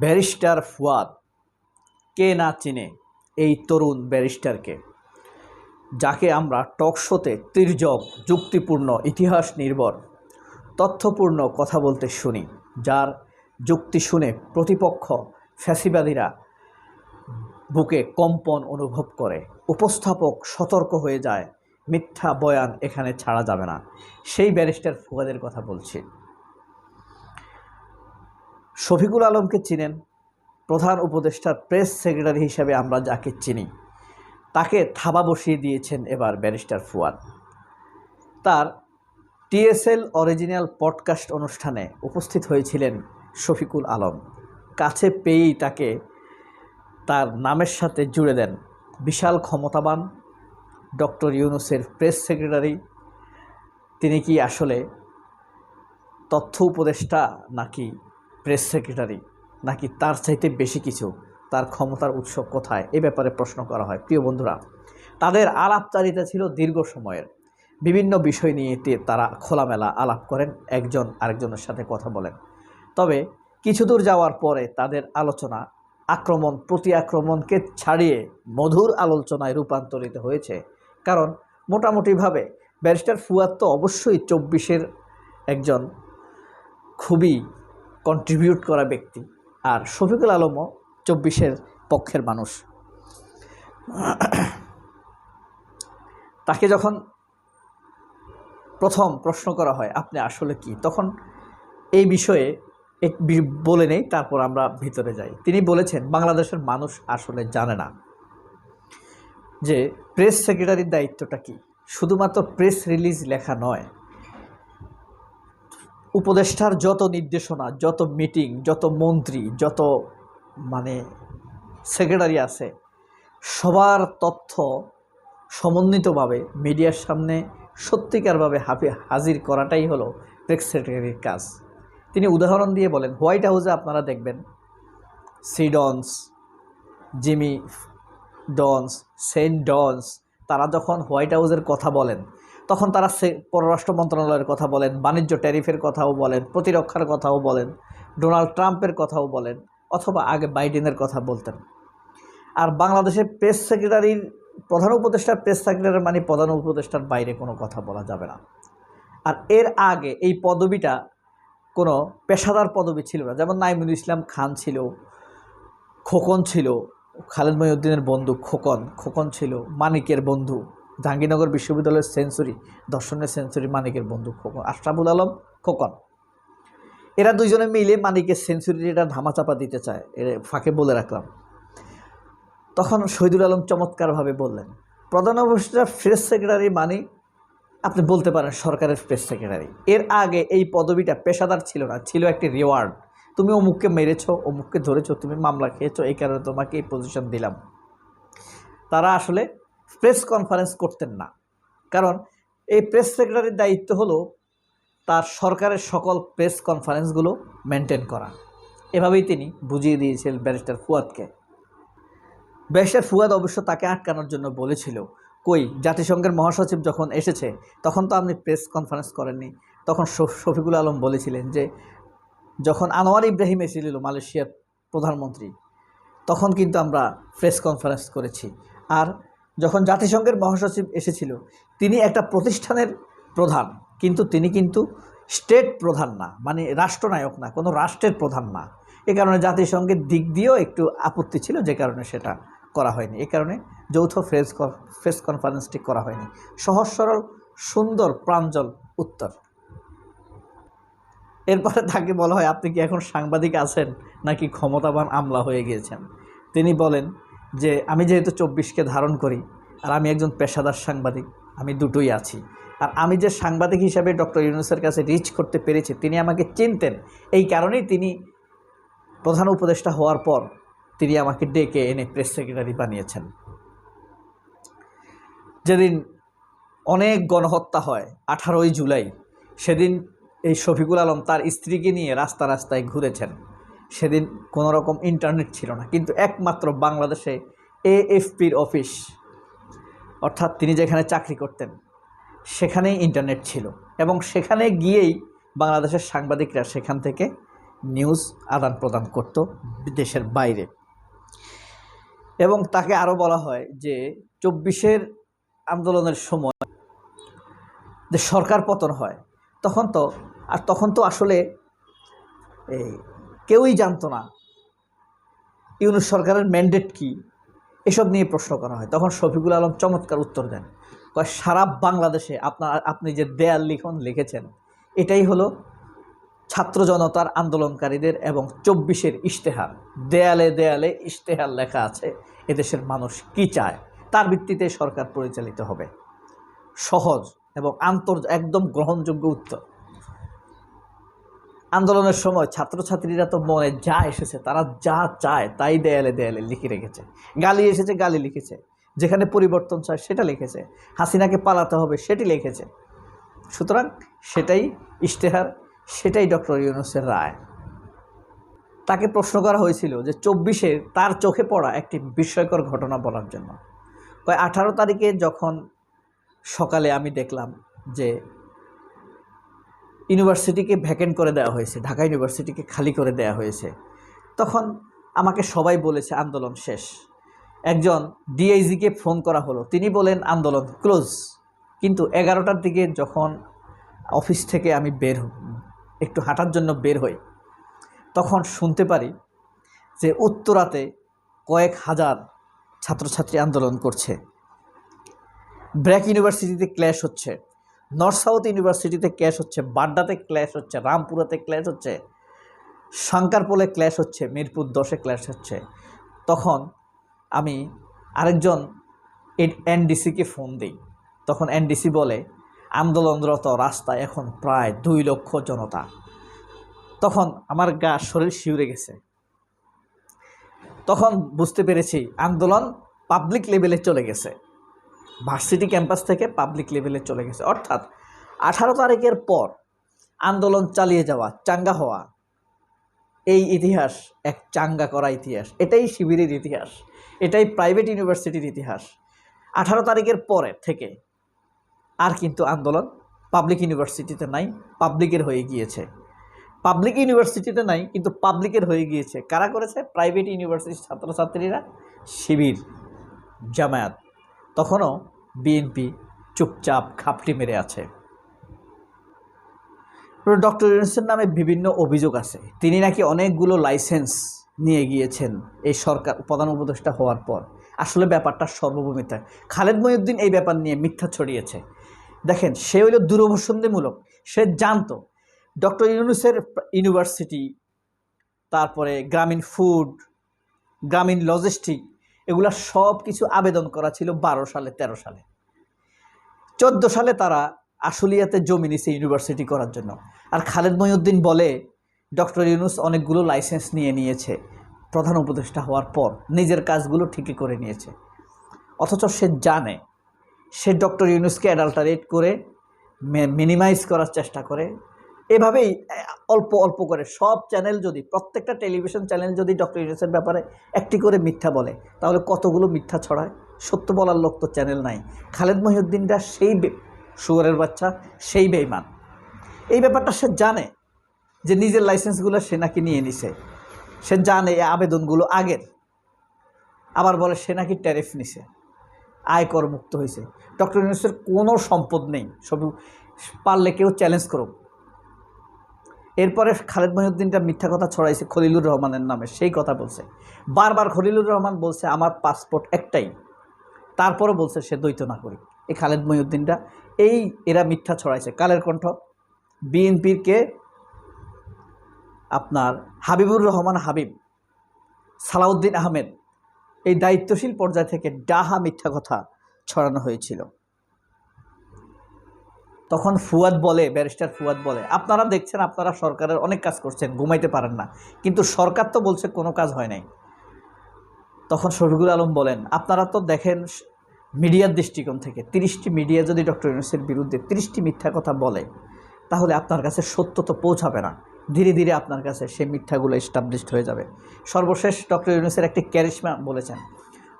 Barrister Fuad. কে না চিনে এই তরুণ ব্যারিস্টারকে? যাকে আমরা টক শোতে তির্যক, যুক্তিপূর্ণ, ইতিহাস নির্ভর, তথ্যপূর্ণ কথা বলতে শুনি, যার যুক্তি শুনে প্রতিপক্ষ ফ্যাসিবাদীরা বুকে কম্পন অনুভব করে, উপস্থাপক সতর্ক হয়ে যায়, মিথ্যা বয়ান এখানে ছাড়া যাবে না। সেই ব্যারিস্টার ফুয়াদের কথা বলছি। শফিকুল আলমকে চিনেন। প্রধান উপদেষ্টার প্রেস সেক্রেটারি হিসাবে আমরা যাকে চিনি। তাকে থাবা বসিয়ে দিয়েছেন এবার ব্যারিস্টার ফুয়াদ। তার টিএসএল অরিজিনাল পডকাস্ট অনুষ্ঠানে উপস্থিত হয়েছিলেন শফিকুল আলম। কাছে পেয়েই তাকে তার নামের সাথে জুড়ে দেন বিশাল ক্ষমতাবান ডক্টর ইউনুসের প্রেস সেক্রেটারি। তিনি কি আসলে তথ্য উপদেষ্টা নাকি প্রেস সেক্রেটারি নাকি তার চাইতে বেশি কিছু? তার ক্ষমতার উৎস কোথায়? এ ব্যাপারে প্রশ্ন করা হয়। প্রিয় বন্ধুরা, তাদের আলাপচারিতা ছিল দীর্ঘ সময়ের। বিভিন্ন বিষয় নিয়ে তারা খোলামেলা আলাপ করেন, একজন আরেকজনের সাথে কথা বলেন। তবে কিছু দূর যাওয়ার পরে তাদের আলোচনা আক্রমণ প্রতি আক্রমণকে ছাড়িয়ে মধুর আলোচনায় রূপান্তরিত হয়েছে। কারণ মোটামুটিভাবে ব্যারিস্টার ফুয়াদ তো অবশ্যই চব্বিশের একজন খুবই কন্ট্রিবিউট করা ব্যক্তি। আর শফিকুল আলমও চব্বিশের পক্ষের মানুষ। তাকে যখন প্রথম প্রশ্ন করা হয়, আপনি আসলে কি? তখন এই বিষয়ে এক বলে নেই, তারপর আমরা ভিতরে যাই। তিনি বলেছেন, বাংলাদেশের মানুষ আসলে জানে না যে প্রেস সেক্রেটারির দায়িত্বটা কি। শুধুমাত্র প্রেস রিলিজ লেখা নয় উপদেষ্টার যত নির্দেশনা, যত মিটিং যত মন্ত্রী, যত মানে সেক্রেটারি আছে, সবার তথ্য সমন্বিতভাবে মিডিয়ার সামনে সত্যিকারভাবে হাফি হাজির করাটাই হলো প্রেস সেক্রেটারির কাজ। তিনি উদাহরণ দিয়ে বলেন হোয়াইট হাউসে আপনারা দেখবেন সিডন্স জিমি ডনস সেন্ট ডনস তারা যখন হোয়াইট হাউসের কথা বলেন তখন তারা পররাষ্ট্র মন্ত্রণালয়ের কথা বলেন, বাণিজ্য ট্যারিফের কথাও বলেন, প্রতিরক্ষার কথাও বলেন, ডোনাল্ড ট্রাম্পের কথাও বলেন, অথবা আগে বাইডেনের কথা বলতেন। আর বাংলাদেশের প্রেস সেক্রেটারির প্রধান উপদেষ্টার প্রেস সেক্রেটারি মানে প্রধান উপদেষ্টার বাইরে কোনো কথা বলা যাবে না। আর এর আগে এই পদবিটা কোনো পেশাদার পদবি ছিল না। যেমন নাইমুল ইসলাম খান ছিল, খোকন ছিল, খালেদ মহিউদ্দিনের বন্ধু খোকন খোকন ছিল, মানিকের বন্ধু জাহাঙ্গীরনগর বিশ্ববিদ্যালয়ের সেঞ্চুরি, দর্শনের সেঞ্চুরি মানিকের বন্ধু খোকন, আশরাফুল আলম খোকন। এরা দুইজনে মিলে মানিকের সেঞ্চুরিটা ধামাচাপা দিতে চায়, এর ফাঁকে বলে রাখলাম। তখন শহীদুল আলম চমৎকারভাবে বললেন, প্রধান উপদেষ্টা প্রেস সেক্রেটারি মানে আপনি বলতে পারেন সরকারের প্রেস সেক্রেটারি। এর আগে এই পদবিটা পেশাদার ছিল না, ছিল একটি রিওয়ার্ড। তুমি অমুককে মেরেছো, অমুককে ধরেছো, তুমি মামলা খেয়েছো, এই কারণে তোমাকে এই পজিশন দিলাম। তারা আসলে প্রেস কনফারেন্স করতেন না। কারণ এই প্রেস সেক্রেটারির দায়িত্ব হলো তার সরকারের সকল প্রেস কনফারেন্সগুলো মেনটেন করা। এভাবেই তিনি বুঝিয়ে দিয়েছিলেন ব্যারিস্টার ফুয়াদকে। ব্যারিস্টার ফুয়াদ অবশ্য তাকে আটকানোর জন্য বলেছিল, কই, জাতিসংঘের মহাসচিব যখন এসেছে, তখন তো আপনি প্রেস কনফারেন্স করেননি। তখন শফিকুল আলম বলেছিলেন যে, যখন আনোয়ার ইব্রাহিম এসেছিল মালয়েশিয়ার প্রধানমন্ত্রী, তখন কিন্তু আমরা প্রেস কনফারেন্স করেছি। আর যখন জাতিসংঘের মহাসচিব এসেছিল, তিনি একটা প্রতিষ্ঠানের প্রধান, কিন্তু তিনি কিন্তু স্টেট প্রধান না মানে রাষ্ট্রনায়ক না, কোনো রাষ্ট্রের প্রধান না। এ কারণে জাতিসংঘের দিক দিয়েও একটু আপত্তি ছিল, যে কারণে সেটা করা হয়নি। এ কারণে যৌথ ফ্রেস ফ্রেস কনফারেন্সটি করা হয়নি। সহজ, সরল, সুন্দর, প্রাঞ্জল উত্তর। এরপরে তাকে বলা হয়, আপনি কি এখন সাংবাদিক আছেন নাকি ক্ষমতাবান আমলা হয়ে গিয়েছেন? তিনি বলেন যে আমি যেহেতু চব্বিশকে ধারণ করি আর আমি একজন পেশাদার সাংবাদিক, আমি দুটোই আছি। আর আমি যে সাংবাদিক হিসাবে ডক্টর ইউনুসের কাছে রিচ করতে পেরেছি, তিনি আমাকে চিনতেন। এই কারণেই তিনি প্রধান উপদেষ্টা হওয়ার পর তিনি আমাকে ডেকে এনে প্রেস সেক্রেটারি বানিয়েছেন। যেদিন অনেক গণহত্যা হয়, আঠারোই জুলাই, সেদিন এই শফিকুল আলম তার স্ত্রীকে নিয়ে রাস্তা রাস্তায় ঘুরেছেন। সেদিন কোনো রকম ইন্টারনেট ছিল না। কিন্তু একমাত্র বাংলাদেশে এএফপির অফিস অর্থাৎ তিনি যেখানে চাকরি করতেন, সেখানেই ইন্টারনেট ছিল। এবং সেখানে গিয়েই বাংলাদেশের সাংবাদিকরা সেখান থেকে নিউজ আদান প্রদান করত দেশের বাইরে। এবং তাকে আরও বলা হয় যে, চব্বিশের আন্দোলনের সময় যে সরকার পতন হয়, তখন তো, আর তখন তো আসলে এই কেউই জানতো না ইউনুস সরকারের ম্যান্ডেট কি, এসব নিয়ে প্রশ্ন করা হয়। তখন শফিকুল আলম চমৎকার উত্তর দেন। কয়, সারা বাংলাদেশে আপনার, আপনি যে দেয়াল লিখন লিখেছেন, এটাই হলো ছাত্র জনতার আন্দোলনকারীদের এবং চব্বিশের ইশতেহার। দেয়ালে দেয়ালে ইশতেহার লেখা আছে, এদেশের মানুষ কি চায়? তার ভিত্তিতে সরকার পরিচালিত হবে। সহজ এবং আন্তর একদম গ্রহণযোগ্য উত্তর। আন্দোলনের সময় ছাত্রছাত্রীরা তো মনে যা এসেছে, তারা যা চায় তাই দেয়ালে দেয়ালে লিখে রেখেছে। গালি এসেছে, গালি লিখেছে। যেখানে পরিবর্তন চায় সেটা লিখেছে। হাসিনাকে পালাতে হবে সেটি লিখেছে। সুতরাং সেটাই ইশতেহার, সেটাই ডক্টর ইউনুসের রায়। তাকে প্রশ্ন করা হয়েছিল যে চব্বিশে তার চোখে পড়া একটি বিস্ময়কর ঘটনা বলার জন্য। কয়, আঠারো তারিখে যখন সকালে আমি দেখলাম যে ইউনিভার্সিটিকে ভ্যাকেন্ট করে দেওয়া হয়েছে, ঢাকা ইউনিভার্সিটিকে খালি করে দেওয়া হয়েছে। তখন আমাকে সবাই বলেছে, আন্দোলন শেষ। একজন ডিআইজিকে ফোন করা হলো। তিনি বলেন, আন্দোলন ক্লোজ কিন্তু এগারোটার দিকে যখন অফিস থেকে আমি বের একটু হাঁটার জন্য বের হই, তখন শুনতে পারি যে উত্তরাতে কয়েক হাজার ছাত্রছাত্রী আন্দোলন করছে। ব্র্যাক ইউনিভার্সিটিতে ক্ল্যাশ হচ্ছে। নর্থ সাউথ ইউনিভার্সিটিতে ক্ল্যাশ হচ্ছে, বাড্ডাতে ক্ল্যাশ হচ্ছে, রামপুরাতে ক্ল্যাশ হচ্ছে শঙ্করপোলে ক্ল্যাশ হচ্ছে, মিরপুর দশে ক্ল্যাশ হচ্ছে। তখন আমি আরেকজন এনডিসিকে ফোন দিই। তখন এনডিসি বলে, আন্দোলনরত রাস্তায় এখন প্রায় দুই লক্ষ জনতা। তখন আমার গা শরীর শিউরে গেছে। তখন বুঝতে পেরেছি, আন্দোলন পাবলিক লেভেলে চলে গেছে। ভার্সিটি ক্যাম্পাস থেকে পাবলিক লেভেলে চলে গেছে। অর্থাৎ আঠারো তারিখের পর আন্দোলন চালিয়ে যাওয়া, চাঙ্গা হওয়া, এই ইতিহাস এক চাঙ্গা করা ইতিহাস। এটাই শিবিরের ইতিহাস। এটাই প্রাইভেট ইউনিভার্সিটির ইতিহাস। আঠারো তারিখের পরে থেকে আর কিন্তু আন্দোলন পাবলিক ইউনিভার্সিটিতে নাই পাবলিকের হয়ে গিয়েছে। পাবলিক ইউনিভার্সিটিতে নাই, কিন্তু পাবলিকের হয়ে গিয়েছে। কারা করেছে? প্রাইভেট ইউনিভার্সিটির ছাত্রছাত্রীরা, শিবির, জামায়াত। তখনও বিএনপি চুপচাপ খাপটি মেরে আছে। ডক্টর ইউনুসের নামে বিভিন্ন অভিযোগ আছে। তিনি নাকি অনেকগুলো লাইসেন্স নিয়ে গিয়েছেন এই সরকার প্রধান উপদেষ্টা হওয়ার পর। আসলে ব্যাপারটা সর্বভূমিতা খালেদ মহিউদ্দিন এই ব্যাপার নিয়ে মিথ্যা ছড়িয়েছে। দেখেন, সে হইল দূরভসন্ধিমূলক সে জানতো, ডক্টর ইউনুসের ইউনিভার্সিটি, তারপরে গ্রামীণ ফুড, গ্রামীণ লজিস্টিক এগুলা সব কিছু আবেদন করা ছিল বারো সালে ১৩ সালে। চোদ্দ সালে তারা আশুলিয়াতে জমি নিছে ইউনিভার্সিটি করার জন্য। আর খালেদ মহিউদ্দিন বলে, ডক্টর ইউনুস অনেকগুলো লাইসেন্স নিয়ে নিয়েছে, প্রধান উপদেষ্টা হওয়ার পর নিজের কাজগুলো ঠিকই করে নিয়েছে। অথচ সে জানে, সে ডক্টর ইউনুসকে অ্যাডাল্টারেট করে মিনিমাইজ করার চেষ্টা করে এভাবেই অল্প অল্প করে সব চ্যানেল যদি, প্রত্যেকটা টেলিভিশন চ্যানেল যদি ডক্টর ইউনুসের ব্যাপারে একটি করে মিথ্যা বলে, তাহলে কতগুলো মিথ্যা ছড়ায়? সত্য বলার লোক তো চ্যানেল নাই। খালেদ মহিউদ্দিনটা সেই শুয়ারের বাচ্চা, সেই বেইমান। এই ব্যাপারটা সে জানে যে নিজের লাইসেন্সগুলো সে নাকি নিয়ে নিছে। সে জানে এই আবেদনগুলো আগের। আবার বলে সে নাকি ট্যারিফ নিছে। আয়কর মুক্ত হয়েছে ডক্টর ইউনুসের কোনো সম্পদ নেই। সব, পারলে কেউ চ্যালেঞ্জ করুক। এরপরে খালেদ মহিউদ্দিনটা মিথ্যা কথা ছড়াইছে খলিলুর রহমানের নামে, সেই কথা বলছে। বারবার খলিলুর রহমান বলছে, আমার পাসপোর্ট একটাই। তারপরও বলছে, সে দ্বৈত নাগরিক। এই খালেদ মহিউদ্দিনটা, এই এরা মিথ্যা ছড়াইছে। কালের কণ্ঠ, বিএনপির কে? আপনার হাবিবুর রহমান হাবিব, সালাউদ্দিন আহমেদ। এই দায়িত্বশীল পর্যায় থেকে ডাহা মিথ্যা কথা ছড়ানো হয়েছিল। তখন ফুয়াদ বলে, ব্যারিস্টার ফুয়াদ বলে, আপনারা দেখছেন, আপনারা সরকারের অনেক কাজ করছেন, ঘুমাইতে পারেন না। কিন্তু সরকার তো বলছে কোনো কাজ হয় নাই। তখন শফিকুল আলম বলেন, আপনারা তো দেখেন মিডিয়ার দৃষ্টিকোণ থেকে, তিরিশটি মিডিয়া যদি ডক্টর ইউনুসের বিরুদ্ধে তিরিশটি মিথ্যা কথা বলে, তাহলে আপনার কাছে সত্য তো পৌঁছাবে না। ধীরে ধীরে আপনার কাছে সেই মিথ্যাগুলো এস্টাবলিশড হয়ে যাবে। সর্বশেষ ডক্টর ইউনুসের একটি ক্যারিশমা বলেছেন।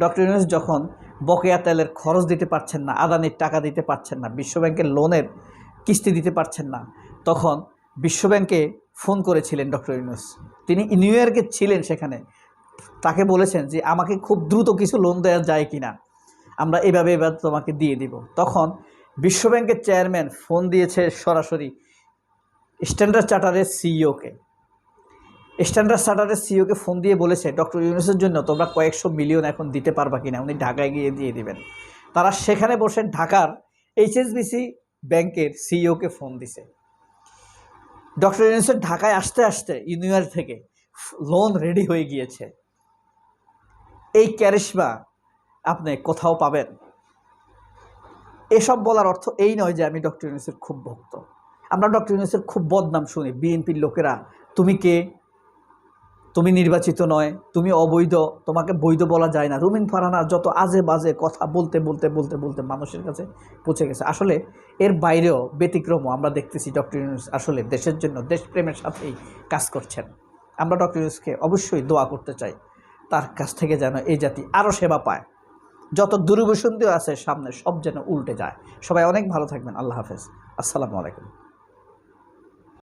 ডক্টর ইউনুস যখন বকেয়া তেলের খরচ দিতে পারছেন না, আদানির টাকা দিতে পারছেন না, বিশ্বব্যাংকের লোনের কিস্তি দিতে পারছেন না। তখন বিশ্বব্যাংকে ফোন করেছিলেন ডক্টর ইউনুস। তিনি নিউ ইয়র্কে ছিলেন সেখানে। তাকে বলেছেন যে, আমাকে খুব দ্রুত কিছু লোন দেওয়া যায় কি না আমরা এভাবে এবার তোমাকে দিয়ে দিব। তখন বিশ্বব্যাংকের চেয়ারম্যান ফোন দিয়েছে সরাসরি স্ট্যান্ডার্ড চার্টারের সিইওকে স্ট্যান্ডার্ড চার্টারের সিইওকে ফোন দিয়ে বলেছে, ডক্টর ইউনুসের জন্য তোমরা কয়েকশো মিলিয়ন এখন দিতে পারবা কিনা? উনি ঢাকায় গিয়ে দিয়ে দিবেন। তারা সেখানে বসে ঢাকার এইচএসবিসি ব্যাংকের সিইওকে ফোন দিছে। ডক্টর ইউনুসের ঢাকায় আসতে আসতে ইউনিভার থেকে লোন রেডি হয়ে গিয়েছে। এই ক্যারিশমা আপনি কোথাও পাবেন? এসব বলার অর্থ এই নয় যে আমি ডক্টর ইউনুসের খুব ভক্ত। আমরা ডক্টর ইউনুসের খুব বদনাম শুনি। বিএনপির লোকেরা, তুমি কে? তুমি নির্বাচিত নয়, তুমি অবৈধ, তোমাকে বৈধ বলা যায় না। রুমিন ফারহানা যত আজে বাজে কথা বলতে বলতে বলতে বলতে মানুষের কাছে পৌঁছে গেছে। আসলে এর বাইরেও ব্যতিক্রমও আমরা দেখতেছি ডক্টর ইউনুস আসলে দেশের জন্য দেশপ্রেমের সাথেই কাজ করছেন। আমরা ডক্টর ইউনুসকে অবশ্যই দোয়া করতে চাই, তার কাছ থেকে যেন এই জাতি আরও সেবা পায়। যত দুর্বিসন্ধিও আছে, সামনে সব যেন উল্টে যায়। সবাই অনেক ভালো থাকবেন। আল্লাহ হাফেজ। আসসালামু আলাইকুম।